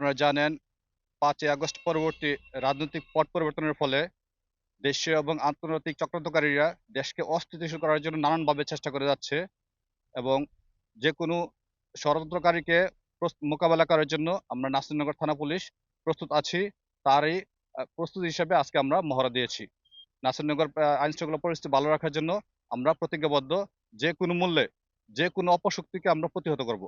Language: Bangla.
আপনারা জানেন, পাঁচই আগস্ট পরবর্তী রাজনৈতিক পট পরিবর্তনের ফলে দেশীয় এবং আন্তর্জাতিক চক্রান্তকারীরা দেশকে অস্থিতিশীল করার জন্য নানানভাবে চেষ্টা করে যাচ্ছে এবং যে কোনো ষড়যন্ত্রকারীকে মোকাবেলা করার জন্য আমরা নাসিরনগর থানা পুলিশ প্রস্তুত আছি। তারই প্রস্তুতি হিসেবে আজকে আমরা মহড়া দিয়েছি। নাসিরনগর আইন শৃঙ্খলা পরিস্থিতি ভালো রাখার জন্য আমরা প্রতিজ্ঞাবদ্ধ। যে কোনো মূল্যে যে কোনো অপশক্তিকে আমরা প্রতিহত করব।